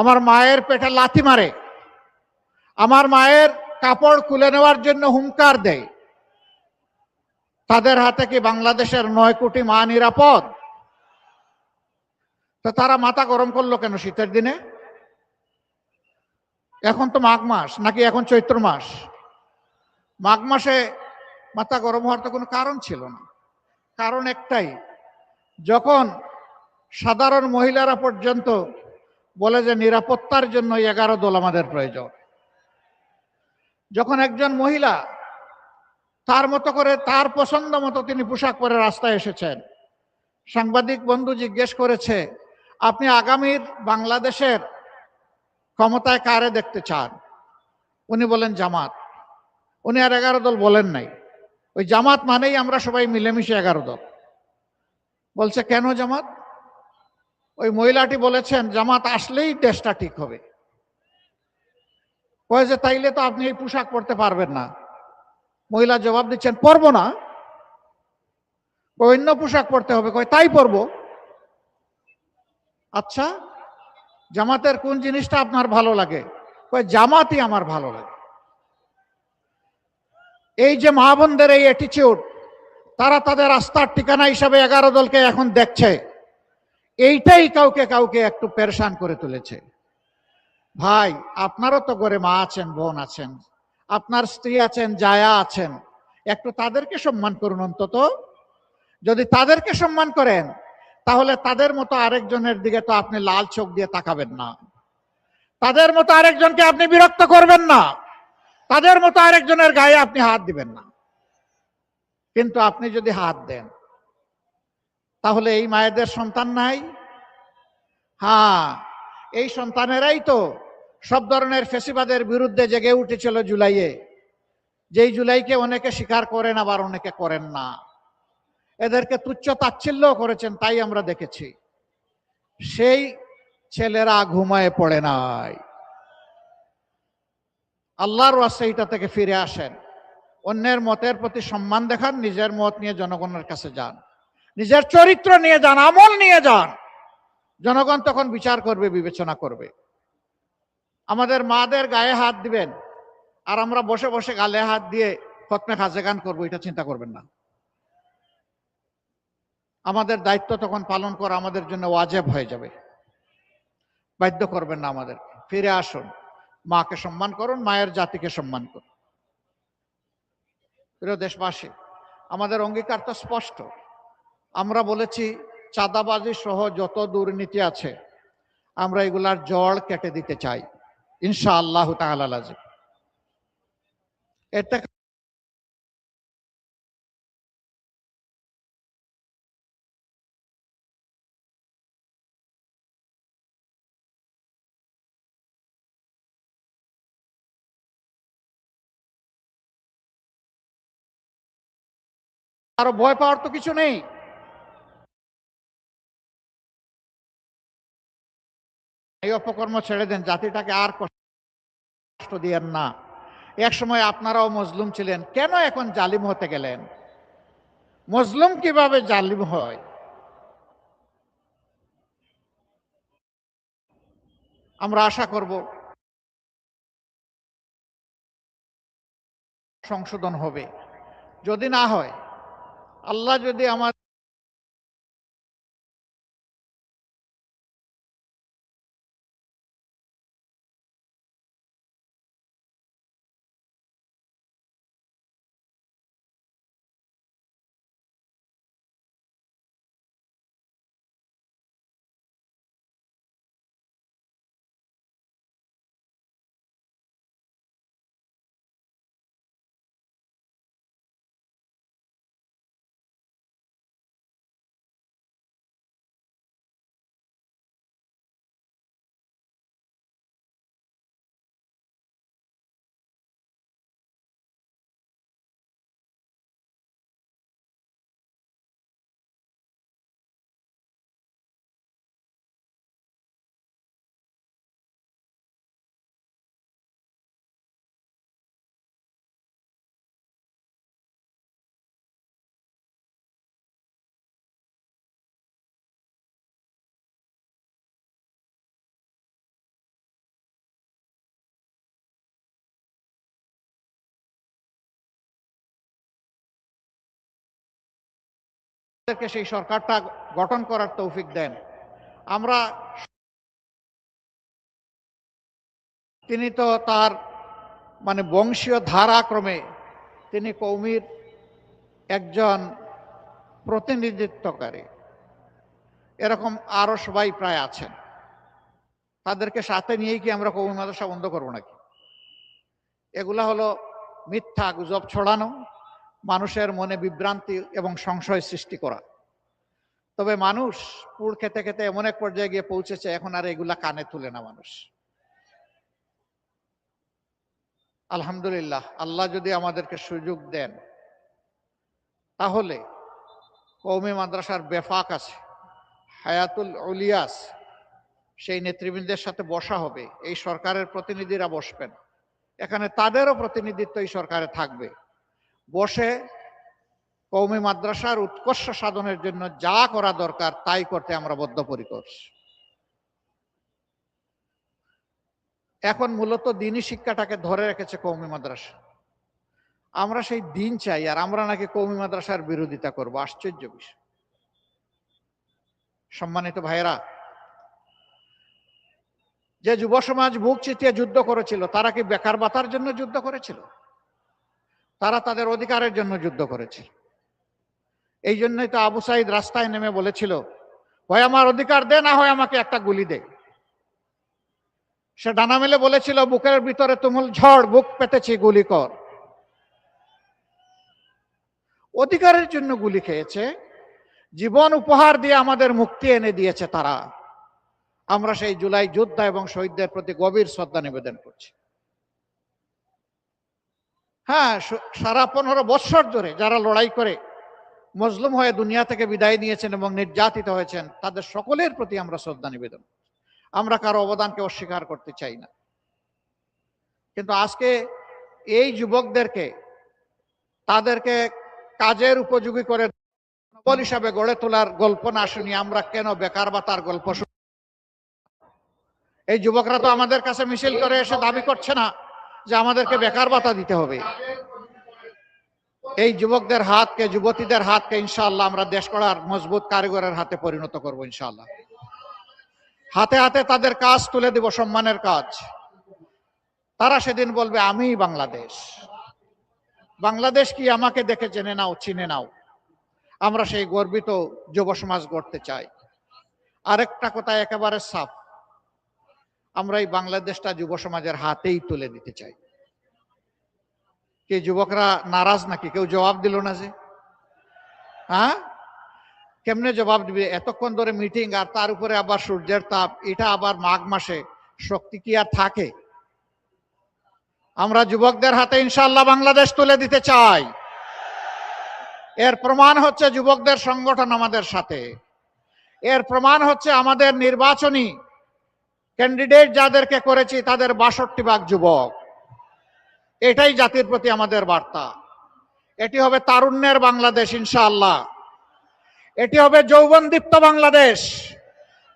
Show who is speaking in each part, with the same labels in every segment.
Speaker 1: আমার মায়ের পেটে লাথি মারে। আমার মায়ের কাপড় খুলে নেওয়ার জন্য হুঙ্কার দেয়। তাদের হাতে কি বাংলাদেশের নয় কোটি মা নিরাপদ? তো তারা মাথা গরম করল কেন শীতের দিনে? এখন তো মাঘ মাস, নাকি এখন চৈত্র মাস? মাঘ মাসে মাথা গরম হওয়ার তো কোনো কারণ ছিল না। কারণ একটাই, যখন সাধারণ মহিলারা পর্যন্ত বলে যে নিরাপত্তার জন্য এগারো দল আমাদের প্রয়োজন। যখন একজন মহিলা তার মতো করে তার পছন্দ মতো তিনি পোশাক পরে রাস্তায় এসেছেন, সাংবাদিক বন্ধু জিজ্ঞেস করেছে, আপনি আগামীর বাংলাদেশের ক্ষমতায় কারে দেখতে চান? উনি বলেন, জামাত। উনি আর এগারো দল বলেন নাই। ওই জামাত মানেই আমরা সবাই মিলেমিশে এগারো দল। বলছে, কেন জামাত? ওই মহিলাটি বলেছেন, জামাত আসলেই দেশটা ঠিক হবে। যে, তাইলে তো আপনি এই পোশাক পরতে পারবেন না। মহিলা জবাব দিচ্ছেন, পরবো না। অন্য পোশাক পরতে হবে। কয়, তাই পরবো। আচ্ছা জামাতের কোন জিনিসটা আপনার ভালো লাগে? কয়, জামাতই আমার ভালো লাগে। এই যে মা বোনদের এই অ্যাটিচিউড তারা তাদের আস্থার ঠিকানা হিসাবে এগারো দলকে এখন দেখছে। এইটাই কাউকে কাউকে একটু পেরেশান করে তুলেছে। ভাই, আপনারও তো ঘরে মা আছেন, বোন আছেন, আপনার স্ত্রী আছেন, জায়া আছেন, একটু তাদেরকে সম্মান করুন অন্তত। যদি তাদেরকে সম্মান করেন, তাহলে তাদের মতো আরেকজনের দিকে তো আপনি লাল চোখ দিয়ে তাকাবেন না। তাদের মতো আরেকজনকে আপনি বিরক্ত করবেন না। তাদের মতো আরেকজনের গায়ে আপনি হাত দিবেন না। কিন্তু আপনি যদি হাত দেন তাহলে এই মায়েদের সন্তান নাই? হ্যাঁ এই সন্তানেরাই তো সব ধরনের ফেসিবাদের বিরুদ্ধে জেগে উঠেছিল জুলাইয়ে। যেই জুলাইকে অনেকে স্বীকার করেন, আবার অনেকে করেন না। এদেরকে তুচ্ছ তাচ্ছিল্য করেছেন, তাই আমরা দেখেছি। সেই ছেলেরা ঘুমায় পড়ে নাই। আল্লাহর এইটা থেকে ফিরে আসেন। অন্যের মতের প্রতি সম্মান দেখান, নিজের মত নিয়ে জনগণের কাছে যান। নিজের চরিত্র নিয়ে যান, আমল নিয়ে যান। জনগণ তখন বিচার করবে, বিবেচনা করবে। আমাদের মাদের গায়ে হাত দিবেন আর আমরা বসে বসে গালে হাত দিয়ে খতমে খাজে গান করব, এটা চিন্তা করবেন না। আমাদের দায়িত্ব তখন পালন করা আমাদের জন্য ওয়াজেব হয়ে যাবে। বাধ্য করবেন না আমাদের ফিরে আসুন। মাকে সম্মান করুন, মায়ের জাতিকে সম্মান করুন। প্রিয় দেশবাসী, আমাদের অঙ্গীকার তো স্পষ্ট। আমরা বলেছি, চাঁদাবাজি সহ যত দুর্নীতি আছে, আমরা এগুলার জল কেটে দিতে চাই। ইনশা আল্লাহ এটা আরও ভয় পাওয়ার তো কিছু নেই। এই অপকর্ম ছেড়ে দেন, জাতিটাকে আর কষ্ট দিয়েন না। এক সময় আপনারাও মজলুম ছিলেন, কেন এখন জালিম হতে গেলেন? মজলুম কীভাবে জালিম হয়? আমরা আশা করব সংশোধন হবে। যদি না হয়, আল্লাহ যদি আমার আমাদেরকে সেই সরকারটা গঠন করার তৌফিক দেন। আমরা তিনি তো তার মানে বংশীয় ধারাক্রমে তিনি কৌমির একজন প্রতিনিধিত্বকারী। এরকম আরও সবাই প্রায় আছেন। তাদেরকে সাথে নিয়েই কি আমরা কৌমি মাদ্রাসা বন্ধ করব নাকি? এগুলা হলো মিথ্যা গুজব ছড়ানো মানুষের মনে বিভ্রান্তি এবং সংশয় সৃষ্টি করা। তবে মানুষ পুর খেতে খেতে এমন এক পর্যায়ে গিয়ে পৌঁছেছে, এখন আর এগুলা কানে তুলে না মানুষ। আলহামদুলিল্লাহ, আল্লাহ যদি আমাদেরকে সুযোগ দেন, তাহলে কৌমি মাদ্রাসার বেফাক আছে, হায়াতুল উলিয়াস, সেই নেতৃবৃন্দের সাথে বসা হবে। এই সরকারের প্রতিনিধিরা বসবেন। এখানে তাদেরও প্রতিনিধিত্ব এই সরকারে থাকবে। বসে কৌমি মাদ্রাসার উৎকর্ষ সাধনের জন্য যা করা দরকার, তাই করতে আমরা বদ্ধপরিকর। এখন মূলত দিনই শিক্ষাটাকে ধরে রেখেছে কৌমি মাদ্রাসা। আমরা সেই দিন চাই, আর আমরা নাকি কৌমি মাদ্রাসার বিরোধিতা করব, আশ্চর্য বিষয়। সম্মানিত ভাইরা যে যুব সমাজ বুক চিতিয়ে যুদ্ধ করেছিল, তারা কি বেকার বাতার জন্য যুদ্ধ করেছিল? তারা তাদের অধিকারের জন্য যুদ্ধ করেছিল এই জন্যই তো আবু সাইদ রাস্তায় নেমে বলেছিল, হয় আমার অধিকার দে, না হয় আমাকে একটা গুলি দে। সে ডানা মেলে বলেছিল, বুকের ভিতরে তুমুল ঝড়, বুক পেতেছি, গুলি কর। অধিকারের জন্য গুলি খেয়েছে, জীবন উপহার দিয়ে আমাদের মুক্তি এনে দিয়েছে তারা। আমরা সেই জুলাই যোদ্ধা এবং শহীদদের প্রতি গভীর শ্রদ্ধা নিবেদন করছি। হ্যাঁ সারা পনেরো বৎসর ধরে যারা লড়াই করে, মজলুম হয়ে দুনিয়া থেকে বিদায় নিয়েছেন এবং নির্যাতিত হয়েছেন, তাদের সকলের প্রতি আমরা শ্রদ্ধা নিবেদন। আমরা কারও অবদানকে অস্বীকার করতে চাই না। কিন্তু আজকে এই যুবকদেরকে, তাদেরকে কাজের উপযোগী করে বল হিসাবে গড়ে তোলার গল্প না শুনি আমরা কেন বেকার বা তার গল্প শুনি এই যুবকরা তো আমাদের কাছে মিছিল করে এসে দাবি করছে না। যে আমাদেরকে বেকার ভাতা দিতে হবে। এই যুবকদের হাতকে, যুবতীদের হাতকে ইনশাআল্লাহ আমরা দেশ করার মজবুত কারিগরের হাতে পরিণত করব ইনশাআল্লাহ। হাতে হাতে তাদের কাজ তুলে দিব সম্মানের কাজ। তারা সেদিন বলবে, আমিই বাংলাদেশ। বাংলাদেশ কি আমাকে দেখে জেনে নাও, চিনে নাও। আমরা সেই গর্বিত যুব সমাজ গড়তে চাই। আরেকটা কথা একেবারে সাফ। আমরা এই বাংলাদেশটা যুব সমাজের হাতেই তুলে দিতে চাই। কে যুবকরা নারাজ নাকি? কেউ জবাব দিল না যে। হ্যাঁ? কেমনে জবাব দিবে? এতক্ষণ ধরে মিটিং আর তার উপরে আবার সূর্যের তাপ, এটা আবার মাঘ মাসে। শক্তি কি আর থাকে? আমরা যুবকদের হাতে ইনশাল্লাহ বাংলাদেশ তুলে দিতে চাই। এর প্রমাণ হচ্ছে যুবকদের সংগঠন আমাদের সাথে। এর প্রমাণ হচ্ছে আমাদের নির্বাচনী ক্যান্ডিডেট যাদেরকে করেছি, তাদের বাষট্টি ভাগ যুবক। এটাই জাতির প্রতি আমাদের বার্তা। এটি হবে তারুণ্যের বাংলাদেশ, ইনশাআল্লাহ। এটি হবে যৌবনদীপ্ত বাংলাদেশ।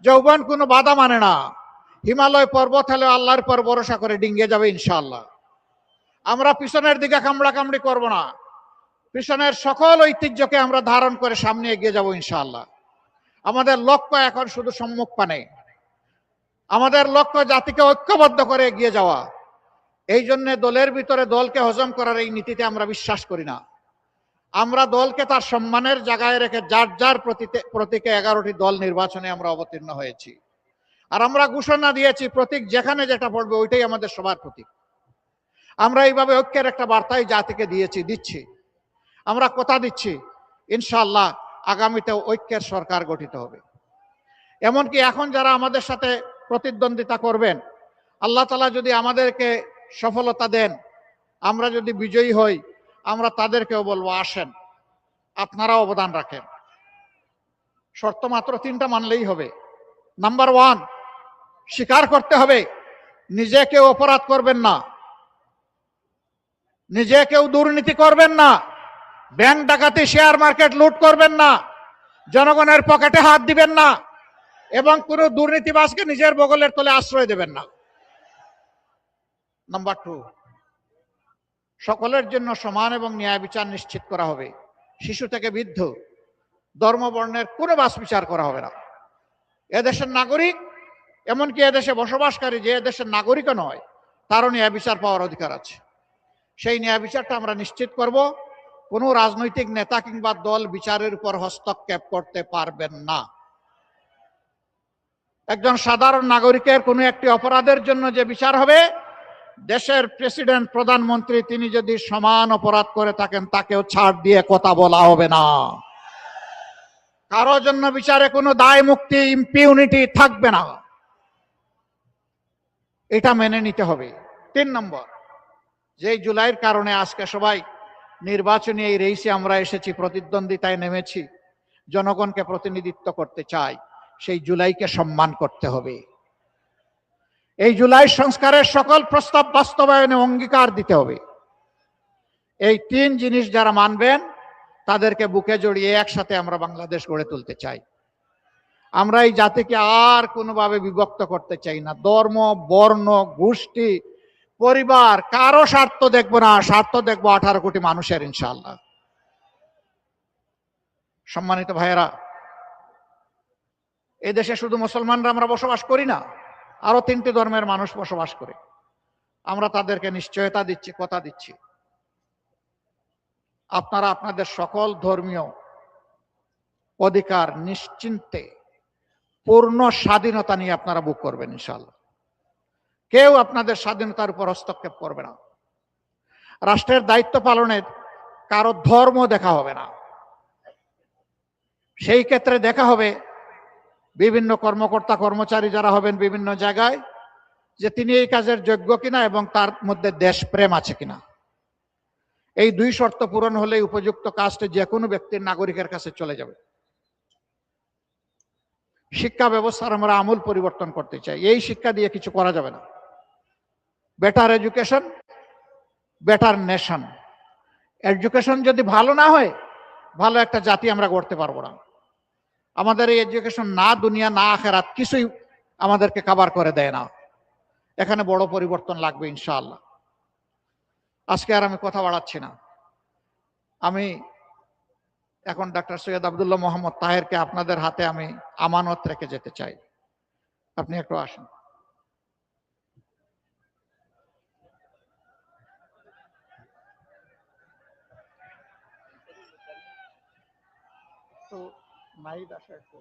Speaker 1: যৌবন কোনো বাধা মানে না। হিমালয় পর্বত হলে আল্লাহর পর ভরসা করে ডিঙ্গে যাবে, ইনশাআল্লাহ। আমরা পিছনের দিকে কামড়া কামড়ি করব না। পিছনের সকল ঐতিহ্যকে আমরা ধারণ করে সামনে এগিয়ে যাব, ইনশাআল্লাহ। আমাদের লক্ষ্য এখন শুধু সম্মুখ পানে। আমাদের লক্ষ্য জাতিকে ঐক্যবদ্ধ করে এগিয়ে যাওয়া। এই জন্য দলের ভিতরে দলকে হজম করার এই নীতিতে আমরা বিশ্বাস করি না। আমরা দলকে তার সম্মানের জায়গায় রেখে যার যার প্রতীকে এগারোটি দল নির্বাচনে আমরা অবতীর্ণ হয়েছি। আর আমরা ঘোষণা দিয়েছি, প্রতীক যেখানে যেটা পড়বে ওইটাই আমাদের সবার প্রতীক। আমরা এইভাবে ঐক্যের একটা বার্তাই জাতিকে দিয়েছি, দিচ্ছি। আমরা কথা দিচ্ছি ইনশাল্লাহ আগামীতে ঐক্যের সরকার গঠিত হবে। এমনকি এখন যারা আমাদের সাথে প্রতিদ্বন্দ্বিতা করবেন। আল্লাহ তালা যদি আমাদেরকে সফলতা দেন, আমরা যদি বিজয়ী হই, আমরা তাদেরকেও বলব, আসেন আপনারা অবদান রাখেন। শর্ত মাত্র তিনটা মানলেই হবে। নাম্বার ওয়ান, স্বীকার করতে হবে, নিজে কেউ অপরাধ করবেন না। নিজে কেউ দুর্নীতি করবেন না। ব্যাংক ডাকাতি, শেয়ার মার্কেট লুট করবেন না। জনগণের পকেটে হাত দিবেন না। এবং কোন দুর্নীতিবাজকে নিজের বগলের তলে আশ্রয় দেবেন না। নাম্বার টু সকলের জন্য সমান এবং ন্যায় বিচার নিশ্চিত করা হবে। শিশু থেকে বৃদ্ধ ধর্ম বর্ণের কোনো বাস বিচার করা হবে না। এদেশের নাগরিক, এমনকি এদেশে বসবাসকারী যে এদেশের নাগরিকও নয়, তারও ন্যায় বিচার পাওয়ার অধিকার আছে। সেই ন্যায় বিচারটা আমরা নিশ্চিত করব। কোনো রাজনৈতিক নেতা কিংবা দল বিচারের উপর হস্তক্ষেপ করতে পারবেন না। একজন সাধারণ নাগরিকের কোনো একটি অপরাধের জন্য যে বিচার হবে, দেশের প্রেসিডেন্ট, প্রধানমন্ত্রী, তিনি যদি সমান অপরাধ করে থাকেন, তাকেও ছাড় দিয়ে কথা বলা হবে না। কারও জন্য বিচারে কোনো দায়, মুক্তি ইম্পিউনিটি থাকবে না। এটা মেনে নিতে হবে। তিন নম্বর যে জুলাইয়ের কারণে আজকে সবাই নির্বাচনী এই রেইসে আমরা এসেছি, প্রতিদ্বন্দ্বিতায় নেমেছি, জনগণকে প্রতিনিধিত্ব করতে চাই। সেই জুলাইকে সম্মান করতে হবে। এই জুলাই সংস্কারের সকল প্রস্তাব বাস্তবায়নে অঙ্গীকার দিতে হবে। এই তিন জিনিস যারা মানবেন, তাদেরকে বুকে জড়িয়ে একসাথে আমরা বাংলাদেশ গড়ে তুলতে চাই। আমরা এই জাতিকে আর কোনোভাবে বিভক্ত করতে চাই না। ধর্ম, বর্ণ, গোষ্ঠী, পরিবার, কারও স্বার্থ দেখব না, স্বার্থ দেখব আঠারো কোটি মানুষের ইনশাল্লাহ সম্মানিত ভাইয়েরা এই দেশে শুধু মুসলমানরা আমরা বসবাস করি না, আরও তিনটি ধর্মের মানুষ বসবাস করে। আমরা তাদেরকে নিশ্চয়তা দিচ্ছি, কথা দিচ্ছি। আপনারা আপনাদের সকল ধর্মীয় অধিকার নিশ্চিন্তে পূর্ণ স্বাধীনতা নিয়ে আপনারা বুক করবেন ইনশাল্লাহ কেউ আপনাদের স্বাধীনতার উপর হস্তক্ষেপ করবে না। রাষ্ট্রের দায়িত্ব পালনের কারও ধর্ম দেখা হবে না। সেই ক্ষেত্রে দেখা হবে বিভিন্ন কর্মকর্তা, কর্মচারী যারা হবেন বিভিন্ন জায়গায়, যে তিনি এই কাজের যোগ্য কিনা এবং তার মধ্যে দেশপ্রেম আছে কিনা। এই দুই শর্ত পূরণ হলে উপযুক্ত কাজটি যে কোনো ব্যক্তির নাগরিকের কাছে চলে যাবে। শিক্ষা ব্যবস্থার আমরা আমূল পরিবর্তন করতে চাই। এই শিক্ষা দিয়ে কিছু করা যাবে না। Better education better nation education যদি ভালো না হয়, ভালো একটা জাতি আমরা গড়তে পারব না। আমাদের এই এডুকেশন না দুনিয়া, না আখেরাত কিছুই আমাদেরকে কাবার করে দেয় না। এখানে বড় পরিবর্তন লাগবে ইনশাআল্লাহ। আজকে আর আমি কথা বাড়াচ্ছি না। আমি এখন ডাক্তার সৈয়দ আবদুল্লাহ মোহাম্মদ তাহেরকে আপনাদের হাতে আমি আমানত রেখে যেতে চাই। আপনি একটু আসুন তো নাহিদ আসে একটু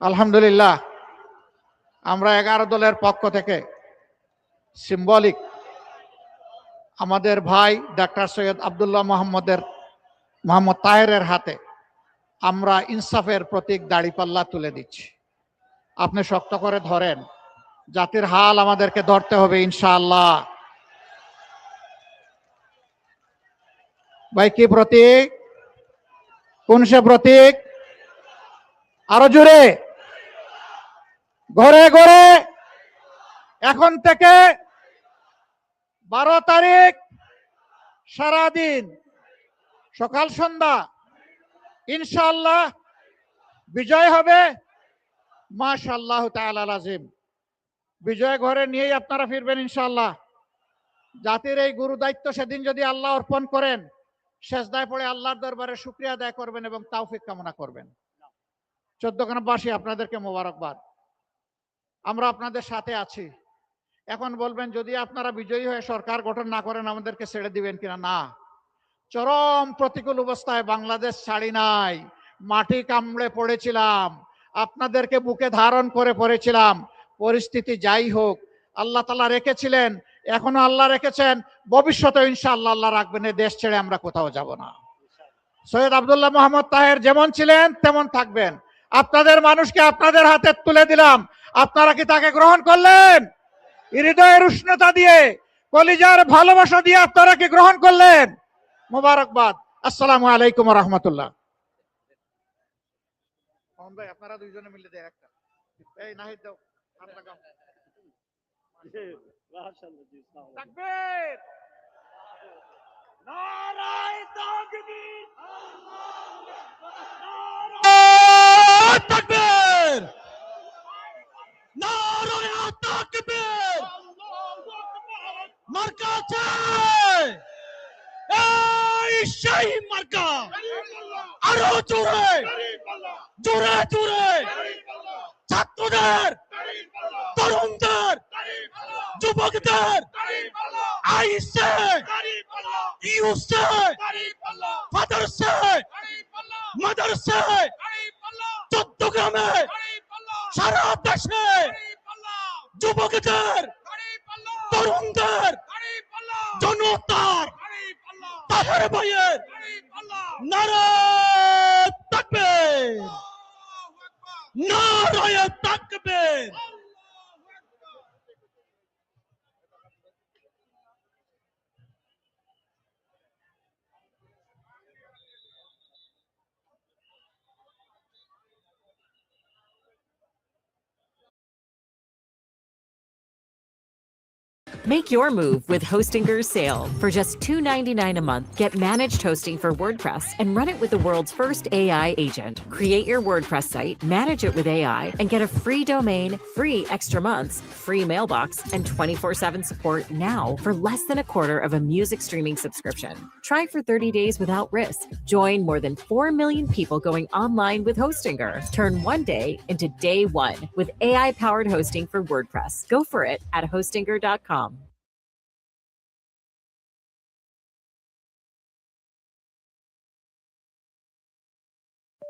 Speaker 1: আলহামদুলিল্লাহ, আমরা এগারো দলের পক্ষ থেকে সিম্বলিক আমাদের ভাই ডাক্তার সৈয়দ আবদুল্লাহ মোহাম্মদের, মোহাম্মদ তাহেরের হাতে আমরা ইনসাফের প্রতীক দাড়িপাল্লা তুলে দিচ্ছি। আপনি শক্ত করে ধরেন, জাতির হাল আমাদেরকে ধরতে হবে ইনশাআল্লাহ। ভাই, কি প্রতীক? কোন সে প্রতীক? আরও জোরে। ঘরে ঘরে। এখন থেকে বারো তারিখ সারাদিন সকাল, সন্ধ্যা ইনশাল্লাহ বিজয় হবে। মাশাল্লাহ তাআলা আজিম বিজয় ঘরে নিয়েই আপনারা ফিরবেন ইনশাল্লাহ জাতির এই গুরু দায়িত্ব সেদিন যদি আল্লাহ অর্পণ করেন শেষদায় পড়ে আল্লাহর দরবারে শুক্রিয়া আদায় করবেন এবং তাওফিক কামনা করবেন। চোদ্দখানাবাসী আপনাদেরকে মোবারকবাদ। আমরা আপনাদের সাথে আছি। এখন বলবেন, যদি আপনারা বিজয়ী হয়ে সরকার গঠন না করেন, আমাদেরকে ছেড়ে দিবেন কিনা? না। চরম প্রতিকূল অবস্থায় বাংলাদেশ ছাড়ি নাই। মাটি কামড়ে পড়েছিলাম। আপনাদেরকে বুকে ধারণ করে পড়েছিলাম। পরিস্থিতি যাই হোক, আল্লাহ তালা রেখেছিলেন এখনও আল্লাহ রেখেছেন ভবিষ্যতে ইনশাআল্লাহ আল্লাহ রাখবেন, এই দেশ ছেড়ে আমরা কোথাও যাব না। সৈয়দ আবদুল্লাহ মোহাম্মদ তাহের যেমন ছিলেন, তেমন থাকবেন। আপনাদের মানুষকে আপনাদের হাতে তুলে দিলাম। আপনারা কি তাকে গ্রহণ করলেন? হৃদয়ের উষ্ণতা দিয়ে, কলিজার ভালোবাসা দিয়ে আপনারা কি গ্রহণ করলেন? মোবারকবাদ। আসসালামু আলাইকুম রহমতুল্লাহ। আপনারা দুইজনে মিলে দেয় একটা। এই নাহিদ দাও তাকবীর! নারায় তাকবীর!
Speaker 2: নারায় তাকবীর! মার্কা চাই এই মার্কা! আরও জোরে! জোরে জোরে! ছাত্রদের তরুণদের যুবকদের আইসে ইউসে ফাদারসে মাদারসে চট্টগ্রামে সারা দেশে যুবকদের, তরুণদের, জনতার, তাহের ভাইয়ের নারা থাকবে নারায় থাকবে
Speaker 3: Make your move with Hostinger's sale. For just $2.99 a month, get managed hosting for WordPress and run it with the world's first AI agent. Create your WordPress site, manage it with AI, and get a free domain, free extra months, free mailbox, and 24 7 support now for less than a quarter of a music streaming subscription. Try for 30 days without risk. Join more than 4 million people going online with Hostinger. Turn one day into day one with AI powered hosting for WordPress. Go for it at hostinger.com.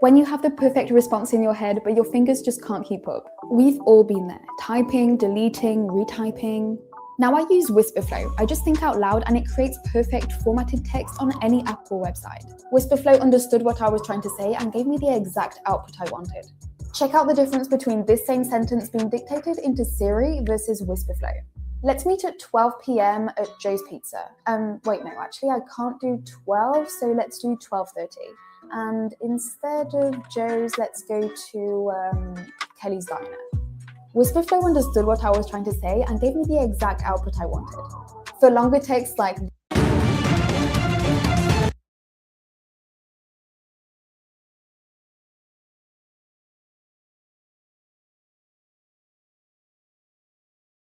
Speaker 4: When you have the perfect response in your head, but your fingers just can't keep up. We've all been there typing, deleting, retyping. Now I use Whisperflow. I just think out loud and it creates perfect formatted text on any app or website. Whisperflow understood what I was trying to say and gave me the exact output I wanted. Check out the difference between this same sentence being dictated into Siri versus Whisperflow. Let's meet at 12 p.m. at Joe's Pizza. Um, wait, no, actually I can't do 12, so let's do 12:30 and instead of Joe's, let's go to um, Kelly's Diner. Whisperflow understood what I was trying to say and gave me the exact output I wanted. For longer texts like